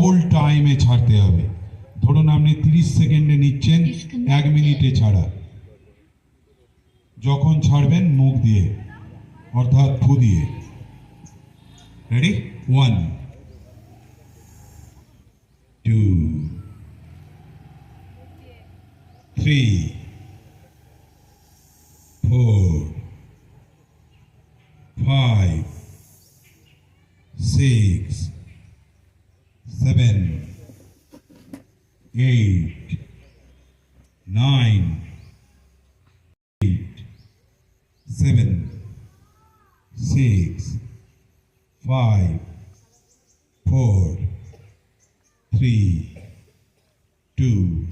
Double টাইমে ছাড়তে হবে। ধরুন আপনি তিরিশ সেকেন্ডে নিচ্ছেন এক মিনিটে ছাড়া। যখন ছাড়বেন মুখ দিয়ে অর্থাৎ ফু দিয়ে। Ready one two three four five six seven, eight, nine, eight, seven, six, five, four, three, two,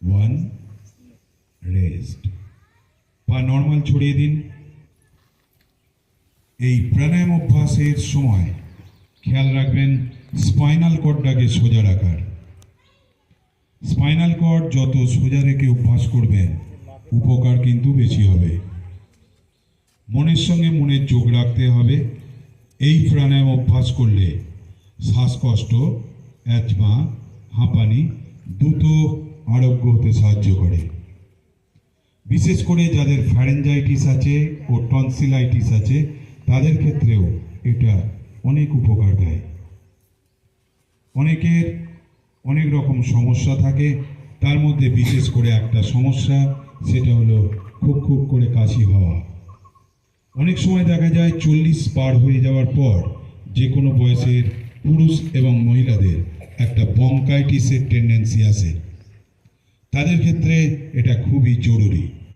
one, rest. পা নর্মাল ছড়িয়ে দিন এই প্রাণায়াম অভ্যাসের সময় খেয়াল রাখবেন স্পাইনাল কর্ডটাকে সোজা রাখার স্পাইনাল কর্ড যত সোজা রেখে অভ্যাস করবেন উপকার কিন্তু বেশি হবে। মনের সঙ্গে মনের যোগ রাখতে হবে। এই প্রাণায়াম অভ্যাস করলে শ্বাসকষ্ট, অ্যাজমা, হাঁপানি দ্রুত আরোগ্য হতে সাহায্য করে। বিশেষ করে যাদের ফ্যারেঞ্জাইটিস আছে ও টনসিলাইটিস আছে, তাদের ক্ষেত্রেও এটা অনেক উপকার দেয়। অনেকের অনেক রকম সমস্যা থাকে। তার মধ্যে বিশেষ করে একটা সমস্যা, সেটা হলো খুব খুব করে কাশি হওয়া। অনেক সময় দেখা যায় চল্লিশ পার হয়ে যাওয়ার পর যে কোনো বয়সের পুরুষ এবং মহিলাদের একটা বঙ্কাইটিসের টেন্ডেন্সি আছে তাদের ক্ষেত্রে এটা খুবই জরুরি।